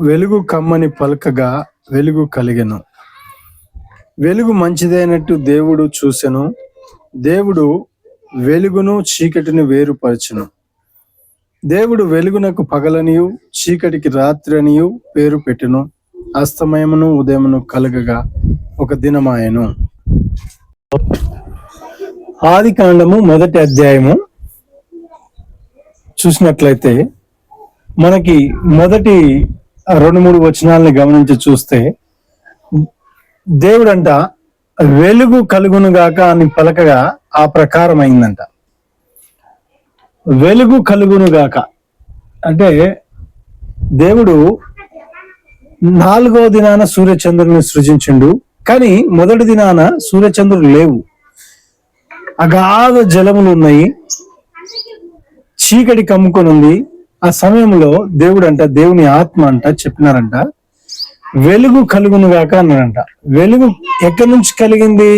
వెలుగు కమ్మని పలకగా వెలుగు కలిగెను. వెలుగు మంచిదైనట్టు దేవుడు చూసెను. దేవుడు వెలుగును చీకటిని వేరుపరచును. దేవుడు వెలుగునకు పగలనియు చీకటికి రాత్రి అనియు పేరు పెట్టును. అస్తమయమును ఉదయమును కలగగా ఒక దినమాయను. ఆది కాండము మొదటి అధ్యాయము. చూసినట్లయితే మనకి మొదటి రెండు మూడు వచనాలని గమనించి చూస్తే దేవుడంట వెలుగు కలుగును గాక అని పలకగా ఆ ప్రకారం అయిందంట వెలుగు కలుగును గాక. అంటే దేవుడు నాలుగో దినాన సూర్యచంద్రుని సృజించిండు కానీ మొదటి దినాన సూర్యచంద్రుడు లేవు. అగాధ జలములు ఉన్నాయి చీకటి కమ్ముకొని ఉంది ఆ సమయంలో దేవుడు అంట దేవుని ఆత్మ అంట చెప్పినారంట వెలుగు కలుగును గాక అన్నాడంట వెలుగు ఎక్కడి నుంచి కలిగింది?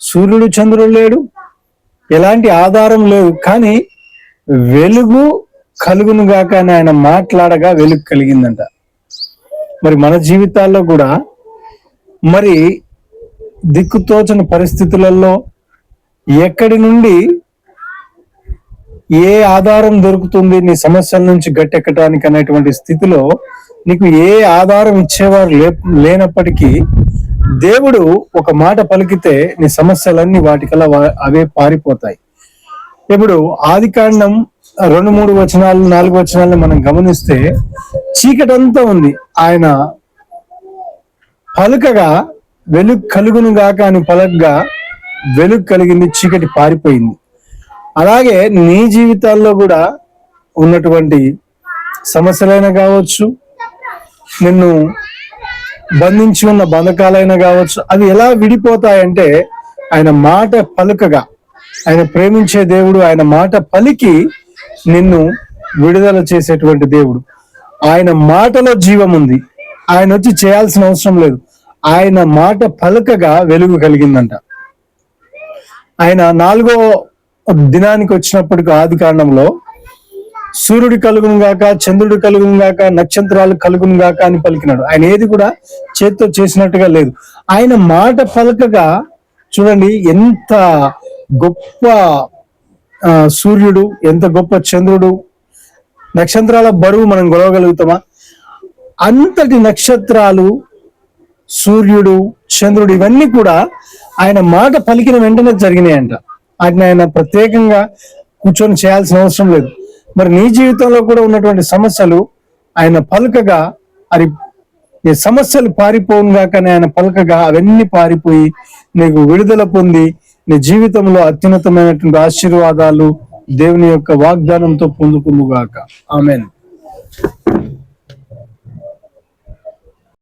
సూర్యుడు చంద్రుడు లేడు ఎలాంటి ఆధారం లేదు కానీ వెలుగు కలుగును గాక అని ఆయన మాట్లాడగా వెలుగు కలిగిందంట. మరి మన జీవితాల్లో కూడా మరి దిక్కుతోచని పరిస్థితులలో ఎక్కడి నుండి ఏ ఆధారం దొరుకుతుంది నీ సమస్యల నుంచి గట్టెక్కడానికి అనేటువంటి స్థితిలో నీకు ఏ ఆధారం ఇచ్చేవారు లే లేనప్పటికీ దేవుడు ఒక మాట పలికితే నీ సమస్యలన్నీ వాటికల్లా అవే పారిపోతాయి. ఇప్పుడు ఆది కాండం రెండు మూడు వచనాలు నాలుగు వచనాలను మనం గమనిస్తే చీకటంతా ఉంది. ఆయన పలుకగా వెలుగు కలుగును గాక అని పలకగా వెలుగు కలిగింది చీకటి పారిపోయింది. అలాగే నీ జీవితాల్లో కూడా ఉన్నటువంటి సమస్యలైనా కావచ్చు నిన్ను బంధించి ఉన్న బంధకాలైనా కావచ్చు అవి ఎలా విడిపోతాయంటే ఆయన మాట పలుకగా ఆయన ప్రేమించే దేవుడు ఆయన మాట పలికి నిన్ను విడుదల చేసేటువంటి దేవుడు. ఆయన మాటలో జీవం ఉంది. ఆయన వచ్చి చేయాల్సిన అవసరం లేదు. ఆయన మాట పలకగా వెలుగు కలిగిందంట. ఆయన నాలుగో దినానికి వచ్చినప్పటికి ఆది కాండంలో సూర్యుడు కలుగును గాక చంద్రుడు కలుగును గాక నక్షత్రాలు కలుగును గాక అని పలికినాడు. ఆయన ఏది కూడా చేత్తో చేసినట్టుగా లేదు. ఆయన మాట పలకగా చూడండి ఎంత గొప్ప సూర్యుడు ఎంత గొప్ప చంద్రుడు నక్షత్రాల బరువు మనం గొలవగలుగుతామా? అంతటి నక్షత్రాలు సూర్యుడు చంద్రుడు ఇవన్నీ కూడా ఆయన మాట పలికిన వెంటనే జరిగినాయంట. వాటిని ఆయన ప్రత్యేకంగా కూర్చొని చేయాల్సిన అవసరం లేదు. మరి నీ జీవితంలో కూడా ఉన్నటువంటి సమస్యలు ఆయన పలుకగా అది నీ సమస్యలు పారిపోవుగా కానీ ఆయన పలకగా అవన్నీ పారిపోయి నీకు విడుదల పొంది నీ జీవితంలో అత్యున్నతమైనటువంటి ఆశీర్వాదాలు దేవుని యొక్క వాగ్దానంతో పొందుకుందుగాక. ఆమెన్.